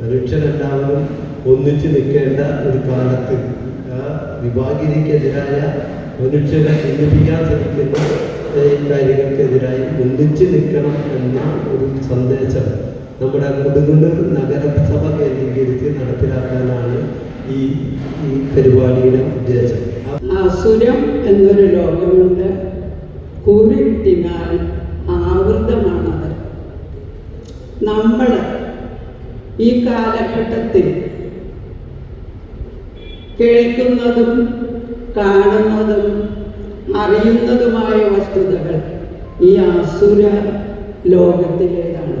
മനുഷ്യരെല്ലാവരും ഒന്നിച്ച് നിൽക്കേണ്ട ഒരു കാലത്ത് വിഭാഗീയക്കെതിരായ മനുഷ്യരെ ഭിന്നിപ്പിക്കാൻ ശ്രമിക്കുന്ന കാര്യങ്ങൾക്കെതിരായി ഒന്നിച്ച് നിൽക്കണം എന്ന ഒരു സന്ദേശം നമ്മുടെ കൊടുങ്ങല്ലൂർ നഗരസഭ കേന്ദ്രീകരിച്ച് നടപ്പിലാക്കാനാണ് ഈ ഈ പരിപാടിയുടെ ഉദ്ദേശം. അസുരം എന്നൊരു ലോകമുണ്ട്. കൂരിട്ടിനാൽ ആവൃതമാണത്. നമ്മൾ ഈ കാലഘട്ടത്തിൽ കേൾക്കുന്നതും കാണുന്നതും അറിയുന്നതുമായ വസ്തുതകൾ ഈ അസുര ലോകത്തിലേതാണ്.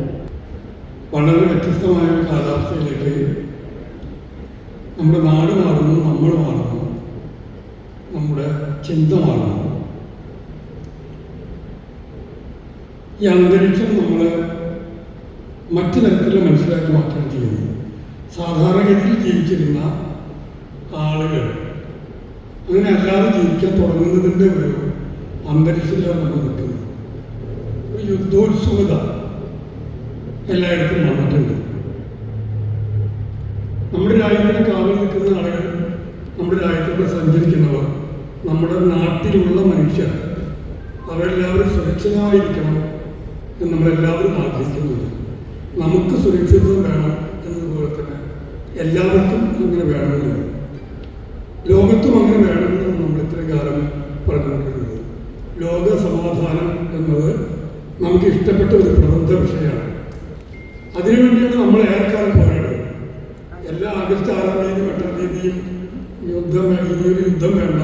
വളരെ വ്യത്യസ്തമായ കാലാവസ്ഥയിലേക്ക് നമ്മുടെ നാട് മാറുന്നു നമ്മൾ മാറുന്നു നമ്മുടെ ചിന്ത മാറുന്നു. ഈ അന്തരീക്ഷം നമ്മൾ മറ്റു തരത്തിലുള്ള മനസ്സിലാക്കി മാറ്റാൻ ചെയ്യുന്നു സാധാരണഗതിയിൽ ജീവിച്ചിരുന്ന ആളുകൾ അങ്ങനെ അല്ലാതെ ജീവിക്കാൻ തുടങ്ങുന്നതിന്റെ ഒരു അന്തരീക്ഷത്തിലാണ് നമ്മൾ നിൽക്കുന്നത്. യുദ്ധോത്സുകത എല്ലായിടത്തും വന്നിട്ടുണ്ട്. നമ്മുടെ രാജ്യത്തിന് കാവൽ നിൽക്കുന്ന ആളുകൾ നമ്മുടെ രാജ്യത്തിലൂടെ സഞ്ചരിക്കുന്നവർ നമ്മുടെ നാട്ടിലുള്ള മനുഷ്യർ അവരെല്ലാവരും സുരക്ഷിതമായിരിക്കണം എന്ന് നമ്മളെല്ലാവരും ആഗ്രഹിക്കുന്നുണ്ട്. നമുക്ക് സുരക്ഷിതത്വം വേണം എന്നതുപോലെ തന്നെ എല്ലാവർക്കും ഇങ്ങനെ വേണമെന്നില്ല. ലോകത്തും അങ്ങനെ വേണമെന്ന് നമ്മൾ ഇത്രയും കാലം പറഞ്ഞുകൊണ്ടിരുന്നത്. ലോക സമാധാനം എന്നത് നമുക്ക് ഇഷ്ടപ്പെട്ട ഒരു പ്രബന്ധ വിഷയമാണ്. അതിനുവേണ്ടിയാണ് നമ്മൾ ഏറെക്കാലം പോരാടുന്നത്. എല്ലാ ആഗസ്റ്റ് ആറാം തീയതി എട്ടാം തീയതിയും യുദ്ധം ഇനിയൊരു യുദ്ധം വേണ്ട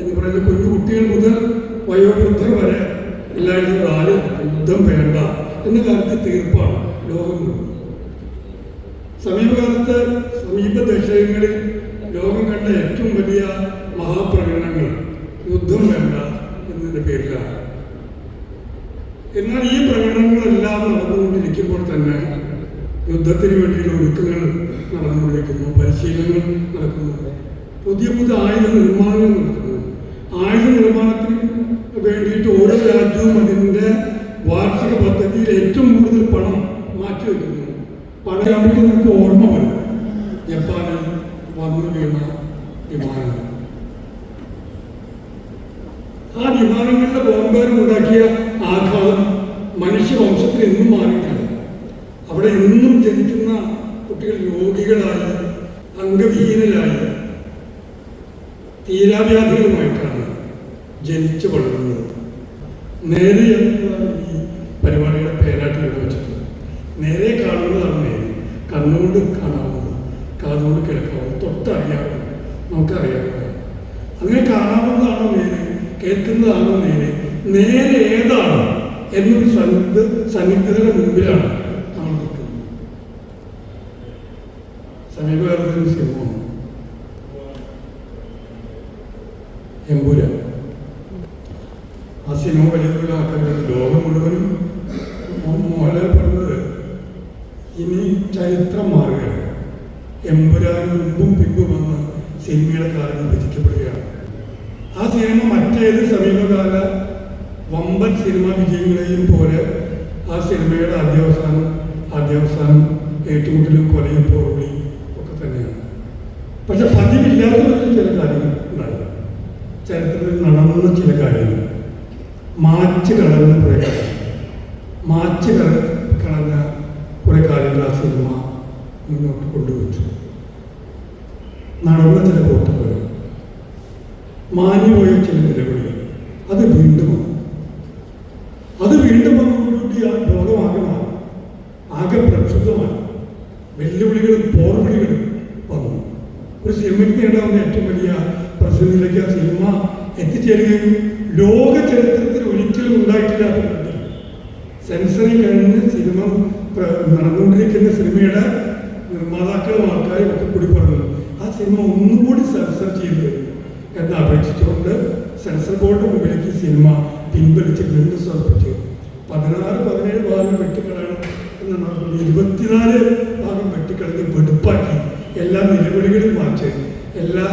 എന്ന് പറയുന്ന കുഞ്ഞു കുട്ടികൾ മുതൽ വയോവൃദ്ധർ വരെ എല്ലായിടത്തും റാലി യുദ്ധം വേണ്ട എന്ന കാര്യത്തിൽ തീർപ്പാണ്. മുഴുവൻ. സമീപകാലത്ത് സമീപ ദശകങ്ങളിൽ ലോകം കണ്ട ഏറ്റവും വലിയ മഹാപ്രകടനങ്ങൾ യുദ്ധം വേണ്ട എന്നതിന്റെ പേരിലാണ്. എന്നാൽ ഈ പ്രകടനങ്ങളെല്ലാം നടന്നുകൊണ്ടിരിക്കുമ്പോൾ തന്നെ യുദ്ധത്തിന് വേണ്ടിയുള്ള ഒരുക്കങ്ങൾ നടന്നുകൊണ്ടിരിക്കുന്നു പരിശീലനങ്ങൾ നടക്കുന്നു. പുതിയ പുതിയ ആയുധ നിർമ്മാണങ്ങൾ നടക്കുന്നു. ആയുധ നിർമ്മാണത്തിന് വേണ്ടിയിട്ട് ഓരോ രാജ്യവും അതിന്റെ വാർഷിക പദ്ധതിയിൽ ഏറ്റവും കൂടുതൽ പണം മാറ്റിവെക്കുന്നു പണം നമുക്ക് ഓർമ്മ വരും. ജപ്പാനിൽ വന്നു വീണ വിമാനങ്ങൾ ആ വിമാനങ്ങളുടെ ബോംബേറും ഉണ്ടാക്കിയ ആഘാതം മനുഷ്യവംശത്തിൽ എന്നും മാറിയിട്ടില്ല അവിടെ എന്നും ജനിക്കുന്ന കുട്ടികൾ രോഗികളായി അംഗവിഹീനരായി തീരാവ്യാധികളുമായിട്ടാണ് ജനിച്ചു വളരുന്നത്. നേരെ എന്നതാണ് ഈ പരിപാടിയുടെ പേരായിട്ട് ഇവിടെ വെച്ചിട്ടുള്ളത് നേരെ കാണുന്നതാണ് നേരെ കണ്ണുകൊണ്ട് കാണാവുന്നത് കാതുകൊണ്ട് കേൾക്കാവുന്നത് തൊട്ടറിയാവുന്നത് നമുക്കറിയാവുന്നത് അങ്ങനെ കാണാവുന്നതാണോ നേരെ കേൾക്കുന്നതാണോ നേരെ നേരെ ഏതാണ്? എന്നൊരു സന്നിഗ്ധ സന്നിഗ്ധതയുടെ മുമ്പിലാണ് നമ്മൾ നിൽക്കുന്നത്. സമീപകാലത്തൊരു സിനിമ എമ്പൂര ആ സിനിമ വലിയ ആൾക്കാരുടെ ലോകം മുഴുവനും മോ- മോഹൻലാൽ പറഞ്ഞത് ഇനി ചരിത്രം മാറുകയാണ് എമ്പുരാനും മുമ്പും പിമ്പും വന്ന് സിനിമയുടെ കാലം വിഭജിക്കപ്പെടുകയാണ് ആ സിനിമ മറ്റേത് സമീപകാല വമ്പൻ സിനിമാ വിജയങ്ങളെയും പോലെ ആ സിനിമയുടെ അധ്യവസാനം അധ്യവസാനം ഏറ്റുമുട്ടലും കൊലയും പോറുകളി ഒക്കെ തന്നെയാണ്. പക്ഷെ പതിവില്ലാത്തതിൽ ചില കാര്യങ്ങൾ ഉണ്ടായി. ചരിത്രത്തിൽ നടന്ന ചില കാര്യങ്ങൾ. മാച്ച് കളഞ്ഞ കുറെ കാര്യങ്ങൾ. മാച്ച് കള കളഞ്ഞ കുറെ കാര്യങ്ങൾ ആ സിനിമ മുന്നോട്ട് കൊണ്ടുവച്ചു നടന്ന ചില പോട്ടുകൾ മാഞ്ഞുപോയ ചില നിലവിളികൾ അത് വീണ്ടും വന്നു. അത് വീണ്ടും വന്നതോടുകൂടി ആ ലോകമാകെ മാറി ആകെ പ്രക്ഷുബ്ധമായി വെല്ലുവിളികളും പോർവിളികളും വന്നു. ഒരു സിനിമയ്ക്ക് നേടാവുന്ന ഏറ്റവും വലിയ പ്രസിദ്ധിയിലേക്ക് ആ സിനിമ എത്തിച്ചേരുകയും ലോക ചരിത്രത്തിൽ ഒരിക്കലും ഉണ്ടായിട്ടില്ലാത്ത വിധത്തിൽ സെൻസറി കഴിഞ്ഞ് സിനിമ നടന്നുകൊണ്ടിരിക്കുന്ന സിനിമയുടെ നിർമ്മാതാക്കളും ആൾക്കാരും ഒക്കെ കൂടി പറഞ്ഞു ആ സിനിമ ഒന്നുകൂടി സെൻസർ ചെയ്ത് എന്ന് അപേക്ഷിച്ചുകൊണ്ട് സെൻസർ ബോർഡ് മുമ്പിലേക്ക് ഈ സിനിമ പിൻവലിച്ച് വീണ്ടും സമർപ്പിച്ചു. പതിനാറ് പതിനേഴ് ഭാഗം വെട്ടിക്കളയണം എന്ന് പറഞ്ഞു ഇരുപത്തിനാല് ഭാഗം വെട്ടിക്കളഞ്ഞ് വെടുപ്പാക്കി എല്ലാ നിലവിളികളും മാറ്റി. എല്ലാ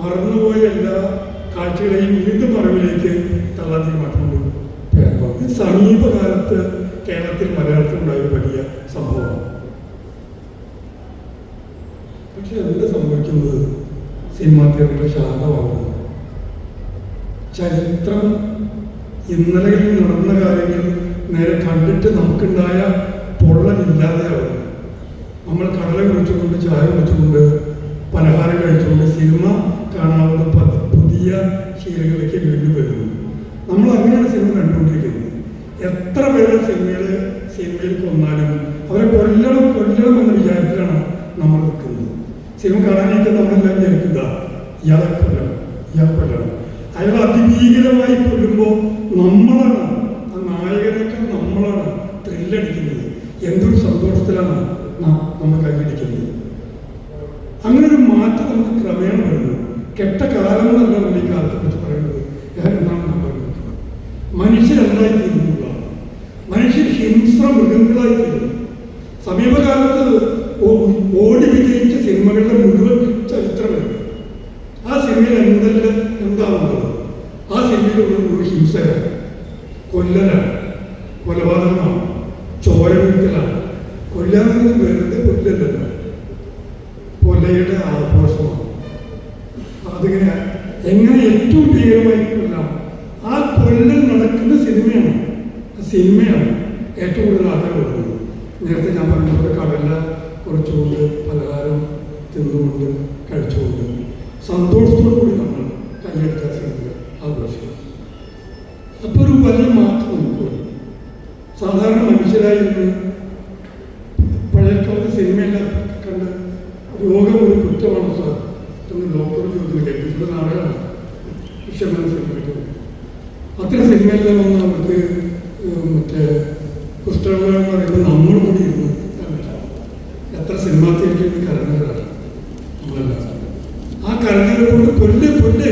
മറന്നുപോയ എല്ലാ കാഴ്ചകളെയും വീണ്ടും മറവിലേക്ക് തള്ളാൻ തീരുമാനിച്ചുകൊണ്ട് ഇത് സമീപകാലത്ത് കേരളത്തിൽ മലയാളത്തിൽ ഉണ്ടായ ഒരു വലിയ സംഭവമാണ്. പക്ഷെ എന്ത് സംഭവിക്കുന്നത്? സിനിമാ തിയേറ്ററുകൾ ശാന്തമാകുന്നു ചരിത്രം ഇന്നലെയിൽ നടന്ന കാര്യങ്ങൾ നേരെ കണ്ടിട്ട് നമുക്കുണ്ടായ പൊള്ളലില്ലാതെയാവും. നമ്മൾ കടല കുടിച്ചുകൊണ്ട് ചായ കുടിച്ചുകൊണ്ട് പലഹാരം കഴിച്ചുകൊണ്ട് സിനിമ കാണാവുന്ന പുതിയ ശീലങ്ങളിലേക്ക് വീണ്ടും വരുന്നു. നമ്മൾ അങ്ങനെയാണ് സിനിമ കണ്ടുകൊണ്ടിരിക്കുന്നത്. എത്ര പേര് സിനിമയിൽ സിനിമയിൽ കൊന്നാലും അവരെ കൊല്ലണം കൊല്ലണം എന്ന വിചാരത്തിലാണ് നമ്മൾ നിൽക്കുന്നത്. സിനിമ കാണാനായിട്ട് നമ്മളെല്ലാം വിചാരിക്കുക ഇയാളെ കൊല്ലണം ഇയാളെ കൊല്ലണം. അയാൾ അതിഭീകരമായി കൊല്ലുമ്പോൾ നമ്മളാണ് ആ നായകനേക്കാൾ നമ്മളാണ് ത്രില്ലടിക്കുന്നത് എന്തൊരു സന്തോഷത്തിലാണ് നമ്മൾ കൈയടിക്കുന്നത് അങ്ങനെ ഒരു മാറ്റം നമുക്ക് ക്രമേണ വരുന്നു. കെട്ട കാലം നമ്മൾ ഈ കാലത്തെ കുറിച്ച് പറയുന്നത് ഞാൻ എന്നാണ് ഞാൻ പറയുന്നത് മനുഷ്യരല്ലായി തീരുന്നതാണ് മനുഷ്യർ ഹിംസ്ര മൃഗങ്ങളായി തീരുന്നു ഓ- ഓടി വിജയിച്ച സിനിമകളുടെ മുഴുവൻ ചരിത്രമാണ് ആ സിനിമയിൽ എന്തെല്ലാം എന്താണുള്ളത് ആ സിനിമയിൽ ഒരു ഒരു ഹിംസയാണ് കൊല്ലലാണ് കൊലപാതകമാണ് ചോര വീഴ്ത്തലാണ് കൊല്ലാന്നത് വെറുതെ കൊല്ലല്ലല്ലോ കൊലയുടെ ആഘോഷമാണ് അതിങ്ങനെ എങ്ങനെ ഏറ്റവും ഭീകരമായി കൊല്ലാം ആ കൊല്ലൽ നടക്കുന്ന സിനിമയാണ് ആ സിനിമയാണ് ഏറ്റവും കൂടുതൽ ആൾക്കാർ കൊടുക്കുന്നത് നേരത്തെ ഞാൻ പറഞ്ഞ കടല കുറച്ചുകൊണ്ട് പലഹാരം തിന്നുകൊണ്ട് കഴിച്ചുകൊണ്ട് സന്തോഷത്തോടു കൂടി നമ്മൾ സിനിമ ആഘോഷിക്കും അപ്പോൾ ഒരു വലിയ മാറ്റം നമുക്ക് വരും സാധാരണ മനുഷ്യരായിരുന്നു പഴയക്കാലത്ത് സിനിമയെല്ലാം കണ്ട് രോഗം ഒരു കുറ്റമാണ് സാർ എന്ന് ഡോക്ടർ ചോദിച്ചു കേട്ടിട്ടുള്ള നാടകമാണ് വിഷമന സിനിമയ്ക്ക് അത്തരം സിനിമയെല്ലാം വന്ന് അവർക്ക് ഏഹ് മറ്റേ കുഷ്ഠരോഗം എന്ന് പറയുമ്പോൾ നമ്മൾ കൂടി ഇരുന്ന് കണ്ടിട്ടാണ് എത്ര സിനിമാ തിയേറ്ററിൽ കരഞ്ഞവരാണ് നമ്മളെല്ലാം ആ കരഞ്ഞവരെ കൊണ്ട് കൊല്ല് കൊല്ല്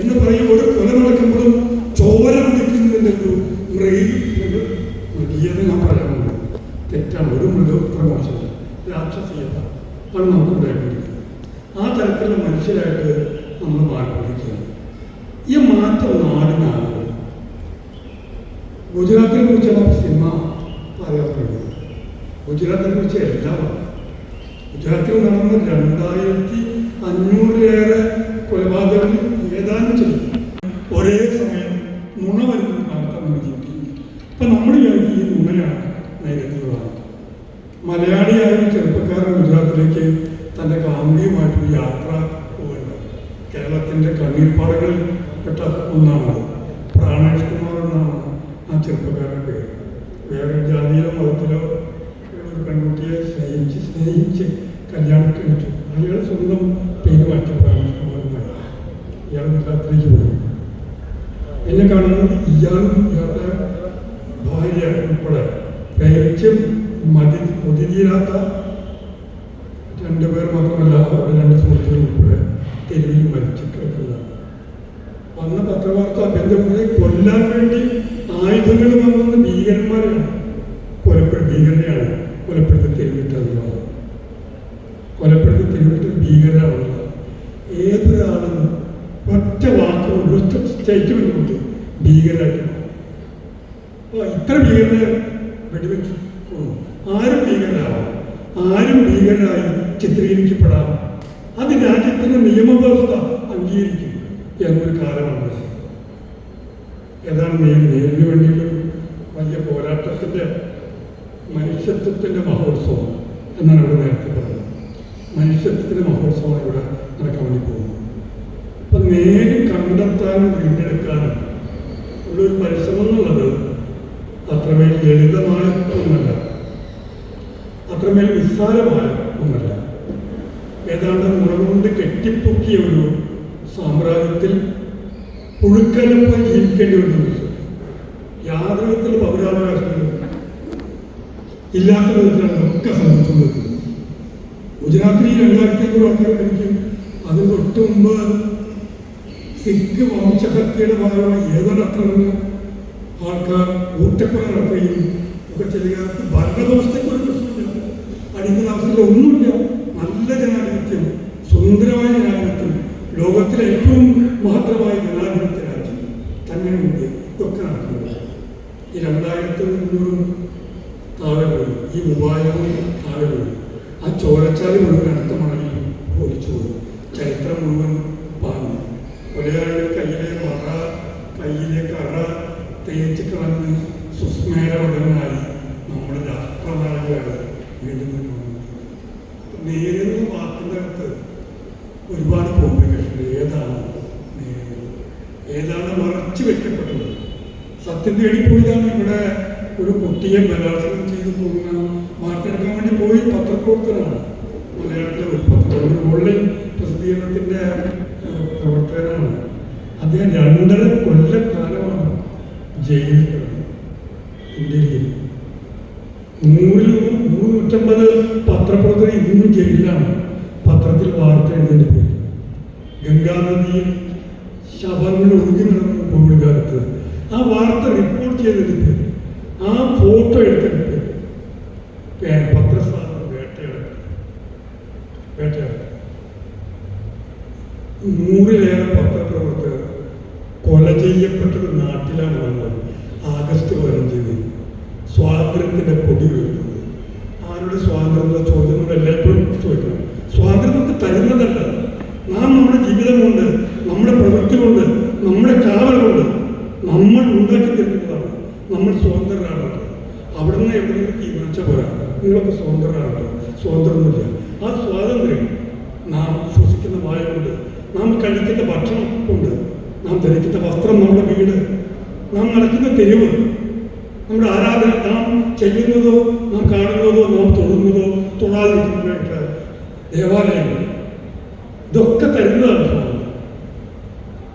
എന്ന് പറയുമ്പോൾ ഒരു കൊല നടക്കുമ്പോഴും ചോര കുടിക്കുന്നതിന്റെ ഒരു മൃഗീ ഒരു മൃഗീയത ഞാൻ പറയാനുണ്ട് തെറ്റാണ് ഒരു മൃഗം ഇത്ര മോശമല്ല രാക്ഷസീയത ആണ് നമുക്ക് ഉണ്ടായിക്കൊണ്ടിരിക്കുന്നത് ആ തരത്തിലുള്ള മനുഷ്യരായിട്ട് നമ്മൾ മാറിക്കൊണ്ടിരിക്കുകയാണ് ഈ മാറ്റം നാടിനാണ് ഗുജറാത്തിനെ കുറിച്ചാണ് സിനിമ പറയാറുള്ളത് ഗുജറാത്തിനെ കുറിച്ച് എല്ലാം ഗുജറാത്തിൽ നടന്ന രണ്ടായിരത്തി അഞ്ഞൂറിലേറെ കൊലപാതകങ്ങൾ ഏതാനും ചെയ്യും ഒരേ സമയം നുണ വരുന്ന കാലത്താണ് നമ്മൾ ജീവിക്കുന്നത്. നമ്മൾ വിചാരിക്കും ഈ നുണയാണ് മലയാളിയായ ചെറുപ്പക്കാരൻ ഗുജറാത്തിലേക്ക് തന്റെ കാമുകിയുമായിട്ടൊരു യാത്ര പോകേണ്ട കേരളത്തിന്റെ കണ്ണീർപ്പാടുകളിൽ പെട്ട ഒന്നാണത് പ്രാണേഷ് കുമാർ എന്നാണ് ആ ചെറുപ്പക്കാരന്റെ പേര് വേറെ ജാതിയിലോ മതത്തിലോ ഉള്ള ഒരു പെൺകുട്ടിയെ സ്നേഹിച്ച് സ്നേഹിച്ച് കല്യാണം കഴിച്ചു അയാൾ സ്വന്തം പേര് മാറ്റി പ്രാണേഷ് കുമാർ എന്നാണ് ഇയാൾ ഗുജറാത്തിലേക്ക് പോയി എന്നെ കാണുന്നത് ഇയാളും ഇയാളുടെ ഭാര്യ ഉൾപ്പെടെ പ്രേരിച്ചും മതി മുതിരീരാത്ത രണ്ടുപേർ മാത്രമല്ല അവരുടെ രണ്ട് സുഹൃത്തുക്കൾ ഉൾപ്പെടെ തെരുവിൽ മരിച്ചു കിടക്കുന്നതാണ് വന്ന പത്രവാർത്ത ബന്ധപ്പെടുത്തി കൊല്ലാൻ വേണ്ടി ആരും ഭീകരരാവാം. ആരും ഭീകരരായി ചിത്രീകരിക്കപ്പെടാം. അത് രാജ്യത്തിന്റെ നിയമവ്യവസ്ഥ അംഗീകരിക്കും എന്നൊരു കാലമാണ് ഏതാണ് നേര് നേരിന് വേണ്ടിയുള്ള വലിയ പോരാട്ടത്തിന്റെ മനുഷ്യത്വത്തിന്റെ മഹോത്സവം എന്നാണ് ഇവിടെ നേരത്തെ പറഞ്ഞത്. മനുഷ്യത്വത്തിന്റെ മഹോത്സവം ഇവിടെ നടക്കാൻ വേണ്ടി പോകുന്നത് അപ്പൊ നേരി കണ്ടെത്താനും വീണ്ടെടുക്കാനും ഉള്ളൊരു പരിശ്രമം എന്നുള്ളത് അത്രമേൽ ലളിതമായ ഒന്നല്ല. അത്രമേൽ നിസ്സാരമായ ഒന്നല്ല. ഏതാണ്ട് മുറകൊണ്ട് കെട്ടിപ്പൊക്കിയ ഒരു സാമ്രാജ്യത്തിൽ പുഴുക്കലപ്പായി ജീവിക്കേണ്ടി വരുന്ന യാതൊരു വിധത്തിലുള്ള പൗരാവകാശങ്ങളും ഇല്ലാത്ത വിധത്തിലാണ് ഒക്കെ സംഭവിച്ചുകൊണ്ടിരിക്കുന്നത് ഗുജറാത്തിൽ ഈ രണ്ടായിരത്തി അഞ്ഞൂറ് ആൾക്കാർ മരിക്കും അതിന് തൊട്ട് മുമ്പ് സിഖ് വംശഹത്യയുടെ ഭാഗമായി ഏതൊരു അക്രമങ്ങൾ ആൾക്കാർ കൂട്ടക്കൊല നടത്തുകയും ഒക്കെ ചെയ്യുക ഭരണവ്യവസ്ഥയ്ക്ക് ഒരു പ്രശ്നമില്ല അടിക്കുന്ന അവസ്ഥയിൽ ഒന്നുമില്ല. നല്ല ജനാധിപത്യം സുന്ദരമായ ജനാധിപത്യം ലോകത്തിലെ ഏറ്റവും മഹത്തരമായ ജനാധിപത്യ രാജ്യം തന്നെ ഇന്ത്യ. ഇതൊക്കെ നടക്കുന്നത്. ഈ രണ്ടായിരത്തി മുന്നൂറും താഴെ പോയി. ഈ മൂവായിരവും താഴെ പോയി. ആ ചോരച്ചാൽ മുഴുവൻ അടുത്ത മഴയിൽ ഒലിച്ചുപോയി ചരിത്രം മുഴുവൻ പാഞ്ഞു ഒലയാളികൾ കയ്യിലെ മറ കയ്യിലെ കറ തേച്ച് കളഞ്ഞ് സുസ്മേരവതനായി നമ്മുടെ രാഷ്ട്രനായകർ വീണ്ടും മുന്നോട്ട് നേരിടുന്ന വാക്കിന്റെ അകത്ത് ഒരുപാട് കോംപ്ലിക്കേഷൻ ഏതാണ് നേരിടുന്നത് ഏതാണ് മറച്ചു വെക്കപ്പെട്ടത്? സത്യം തേടി പോയതാണ് ഇവിടെ ഒരു കുട്ടിയെ ബലാത്സംഗം ചെയ്തു പോകുന്ന വാർത്തെടുക്കാൻ വേണ്ടി പോയി പത്രപ്രവർത്തനാണ് മലയാളത്തിലെ ഒരു പത്രം ഒരു ഓൺലൈൻ പ്രസിദ്ധീകരണത്തിന്റെ ഏഹ്, പ്രവർത്തകനാണ്. അദ്ദേഹം രണ്ടര കൊല്ലക്കാലമാണ് ജയിലിൽ കിടന്നത്. ഇന്ത്യയിൽ നൂറിൽ നൂറ്റമ്പത് പത്രപ്രവർത്തകർ ഇന്നും ജയിലിലാണ് പത്രത്തിൽ വാർത്ത എഴുതിയതിന്റെ പേര് വാർത്ത റിപ്പോർട്ട് ചെയ്തിട്ടുണ്ട് ആ ഫോട്ടോ എടുത്തതിന്റെ പേര് പേ- പത്രസ്ഥാപനം വേട്ടയാടൽ വേട്ടയാടൽ നൂറിലേറെ പത്രപ്രവർത്തകർ കൊല ചെയ്യപ്പെട്ടത് നാട്ടിലാണ് വന്നത് ആഗസ്റ്റ് പതിനഞ്ചിന് സ്വാതന്ത്ര്യത്തിന്റെ കൊടി ഉയർത്തുന്നത് ആരുടെ സ്വാതന്ത്ര്യം ചോദ്യങ്ങൾ എല്ലായ്പ്പോഴും ചോദിക്കണം സ്വാതന്ത്ര്യം നമുക്ക് തരുന്നതല്ല നാം നമ്മുടെ ജീവിതം കൊണ്ട് നമ്മുടെ പ്രവൃത്തി കൊണ്ട് നമ്മുടെ കാവൽ കൊണ്ട് നമ്മൾ ഉണ്ടാക്കി തരുന്നതാണ് നമ്മൾ സ്വതന്ത്രരാണ് അവിടുന്ന് എവിടെയെങ്കിലും തീരുമാനിച്ച പോരാ. നിങ്ങളൊക്കെ സ്വതന്ത്രരാണ് സ്വതന്ത്രമൊന്നുമില്ല ആ സ്വാതന്ത്ര്യം നാം ശ്വസിക്കുന്ന വായുണ്ട്. നാം കഴിക്കുന്ന ഭക്ഷണം ഉണ്ട്. നാം ധരിക്കുന്ന വസ്ത്രം നമ്മുടെ വീട്. നാം നടക്കുന്ന തെരുവ്. നമ്മുടെ ആരാധന നാം ചെയ്യുന്നതോ നാം കാണുന്നതോ നാം തൊടുന്നതോ തൊഴാതിരിക്കുന്നതായിട്ട് ദേവാലയങ്ങൾ. ഇതൊക്കെ തരുന്നതാണ് സ്വാതന്ത്ര്യം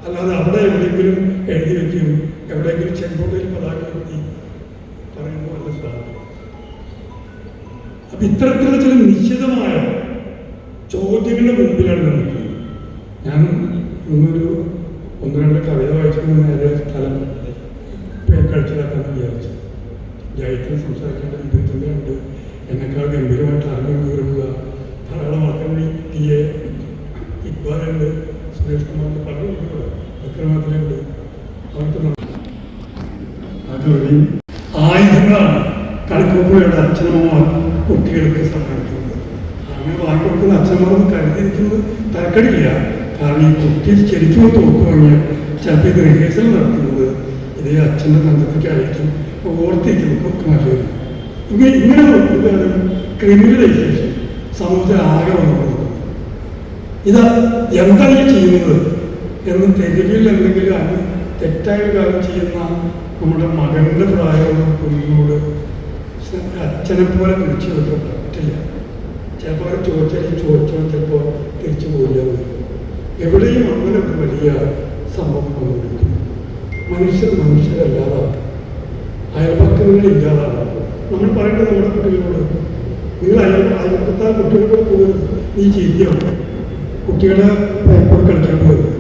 അല്ലാതെ അവിടെ എവിടെയെങ്കിലും എഴുതി വയ്ക്കും എവിടെയെങ്കിലും ചെങ്കോട്ടയിൽ പതാക നിർത്തി പറയുന്നു അല്ല സ്വാതന്ത്ര്യം അപ്പൊ ഇത്തരത്തിലുള്ള ചില നിശ്ചിതമായ ചോദ്യങ്ങളുടെ മുമ്പിലാണ് നിൽക്കുന്നത്. ഞാൻ ഇന്നൊരു ഒന്ന് രണ്ട് കവിത വായിച്ചിട്ട് നേരെ സ്ഥലം കഴിച്ചതാക്കാൻ വിചാരിച്ചു. ജയത്തിന് സംസാരിക്കേണ്ട അച്ഛന്മാരൊന്നും കരുതിയിരിക്കുന്നത് തരക്കടില്ല കാരണം ഈ കുട്ടി ശരിക്കും തോക്ക് വാങ്ങിയാൽ ചിലപ്പോൾ ഇത് റിഹേഴ്സൽ നടത്തുന്നത്. ഇതേ അച്ഛന്റെ തന്തത്തിക്കായിരിക്കും ഓർത്തിരിക്കും ഒക്കെ നല്ലത്. ഇങ്ങനെ ഇങ്ങനെ നോക്കുന്നതാണ് ക്രിമിനലൈസേഷൻ സമൂഹത്തിൽ ആകെ വന്നത്. ഇത് എന്താണ് ചെയ്യുന്നത്? എന്ന് തെരുവിൽ എന്തെങ്കിലും അങ്ങ് തെറ്റായ കാര്യം ചെയ്യുന്ന നമ്മുടെ മകന്റെ പ്രായമുള്ള കുഞ്ഞിനോട് അച്ഛനെ പോലെ പിടിച്ചു വെക്കാൻ പറ്റില്ല. ചിലപ്പോൾ അവർ ചോദിച്ചാൽ ചോദിച്ചോ ചിലപ്പോൾ തിരിച്ചു പോയില്ല എവിടെയും അങ്ങനെ വലിയ സംഭവം മനുഷ്യർ മനുഷ്യരല്ലാതെ. അയൽപക്കങ്ങൾ ഇല്ലാതാവും നമ്മൾ പറയേണ്ടത് നമ്മുടെ കുട്ടികളോട് നിങ്ങൾ അയൽ അയൽപക്കത്തെ കുട്ടികളോട് പോകരുത്. നീ ചീത്തയാണ് കുട്ടികളെ കൂടെ കളിക്കാൻ പോകരുത്.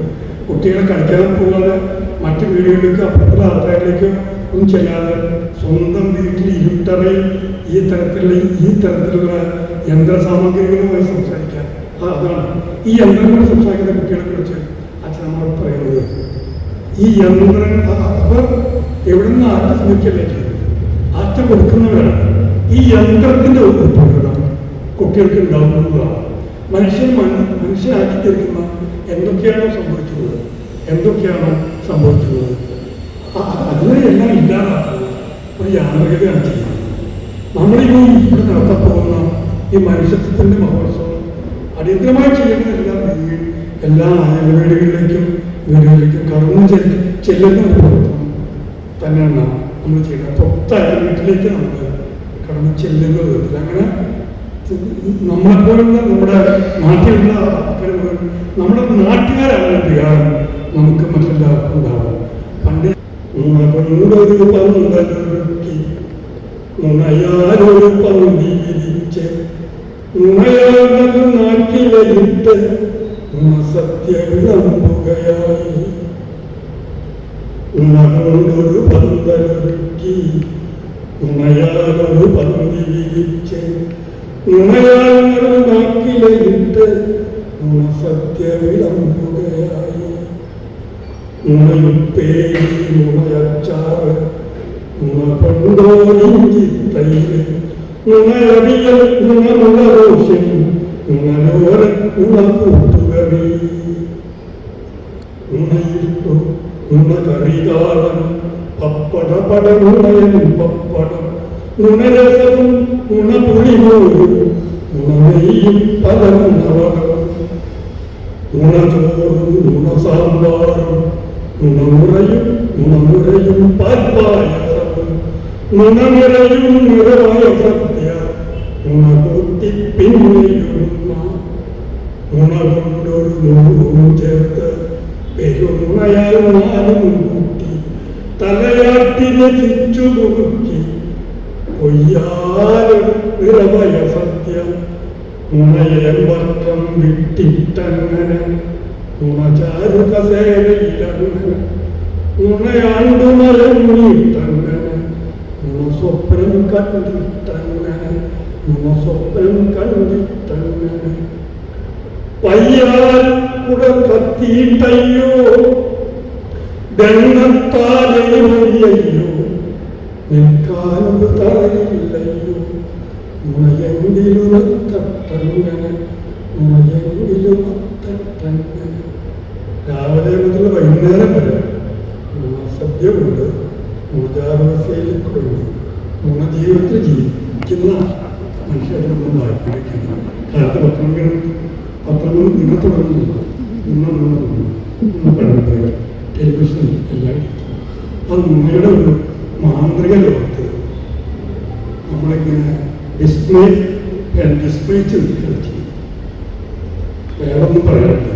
കുട്ടികളെ കളിക്കാൻ പോകാതെ മറ്റു വീടുകളിലേക്ക് അപ്പുറത്തുള്ള ആൾക്കാരിലേക്ക് ഒന്നും ചെയ്യാതെ സ്വന്തം വീട്ടിൽ ഇരുട്ടറയിൽ ഈ തരത്തിലുള്ള ഈ തരത്തിലുള്ള യന്ത്ര സാമഗ്രികളുമായി സംസാരിക്കാൻ അതാണ്. ഈ യന്ത്രങ്ങൾ സംസാരിക്കുന്ന കുട്ടികളെ കുറിച്ച് അച്ഛനമ്മ പറയുന്നത്. ഈ യന്ത്രങ്ങൾ അവർ എവിടെ നിന്ന് ആറ്റ ശ്രമിക്കല്ലേ ആറ്റ കൊടുക്കുന്നവരാണ്. ഈ യന്ത്രത്തിന്റെ ഉപയോഗം കുട്ടികൾക്ക് ഉണ്ടാകുന്നതാണ് മനുഷ്യൻ മന- മനുഷ്യനാക്കി തീർക്കുന്ന എന്തൊക്കെയാണോ സംഭവിക്കുന്നത് എന്തൊക്കെയാണോ സംഭവിക്കുന്നത് അതുവരെ എല്ലാം ഇല്ലാതാക്കുന്നത് ഒരു യാന്ത്രികതയാണ് ചെയ്യുന്നത്. നമ്മളിപ്പോൾ ഇവിടെ നടത്താൻ പോകുന്ന ഈ മനുഷ്യത്വത്തിന്റെ മഹോത്സവം. അടിയന്തരമായി ചെയ്യുന്നതെല്ലാം നീങ്ങി എല്ലാ അയൽവീടുകളിലേക്കും വീടുകളിലേക്കും കടന്നു ചെല്ല് ചെല്ലുന്ന ഒരു പ്രവർത്തനം തന്നെയാണ് നമ്മൾ ചെയ്യുന്നത്. തൊട്ട അയൽ വീട്ടിലേക്ക് നമ്മൾ കടന്നു ചെല്ലുന്ന വിധത്തിൽ അങ്ങനെ നമ്മളെപ്പോലുള്ള നമ്മുടെ നാട്ടിലുള്ള നമ്മുടെ നാട്ടുകാരാണ് നമുക്ക് മറ്റെല്ലാവർക്കും ഉണ്ടാവും. പണ്ട് നൂറൊരു രൂപ നുണയാരൊരു പന്തി വിരിച്ച് നുണയാനത് നാട്ടിലിട്ട് നുണ സത്യവിളമ്പുകയായി വിളമ്പുകയായി നുണകൊണ്ടൊരു പന്തലൊരുക്കി നുണയാനൊരു പന്തി വിരിച്ച് നുണയാനത് നാട്ടിലിട്ട് നുണ സത്യവിളമ്പുകയായി ഉണയുപ്പേരി ഉണയച്ചാറ് ഉണ നുണപണ്ടോലിഞ്ചി തൈര് നുണയറിയൽ നുണമുളരോഷൻ ഉണരോര ഉണക്കൂട്ടുകറി ഉണയിട്ടു ഉണകറികാലം പപ്പട പട ഉണയനും പപ്പടം. ഉണരസവും ഉണപുളിപോലും ഉണനെയ്യും പല ഉണവകം ഉണചോറും ഉണസാമ്പാറും ഉണമുറയും ഉണമുറയും പാൽപ്പായസവും ഉണനിറയും നിറവായ സദ്യ പിന്നിലുന്ന പിന്നെയും ഉണകൊണ്ടൊരു നൂറും ചേർത്ത് പെരുണയാൽ നാലും കൂട്ടി തലയാട്ടി രസിച്ചു മുറുക്കി കൊയ്യാലും നിറവയ സത്യം ഉണയമ്പക്കം വിട്ടിട്ടങ്ങനെ ഉണചാരു കസേരയിലങ്ങനെ ഉണയാണ്ടു നീട്ടങ്ങനെ ഗുണസ്വപ്നം കണ്ടിട്ടങ്ങനെ. സ്വപ്നം കണ്ടിട്ടങ്ങനെ പയ്യാൽ കുട കത്തിയിട്ടയ്യോ? ദണ്ണത്താലേ മതിയയ്യോ നിൽക്കാനൊരു തറയില്ലയ്യോ? ഉണയെങ്കിലുമത്തങ്ങനെ ഉണയെങ്കിലുമത്തങ്ങനെ രാവിലെ മുതൽ വൈകുന്നേരം വരെ സദ്യ കൊണ്ട് ഊർജാവസ്ഥയിൽ കഴിഞ്ഞു ഗുണ ജീവിതത്തിൽ ജീവിക്കുന്ന നമ്മൾ വായിപ്പിക്കുന്നു കാലത്ത് പത്രങ്ങളും ഇന്ന് പഠനത്തിൽ ടെലിവിഷൻ എല്ലായിടത്തും അത് നിങ്ങളുടെ ഒരു മാന്ത്രിക ലോകത്ത് നമ്മളിങ്ങനെ ഡിസ്പ്ലേ ഡിസ്പ്ലേ ചെയ്ത് കളിച്ചു വേറെ ഒന്നും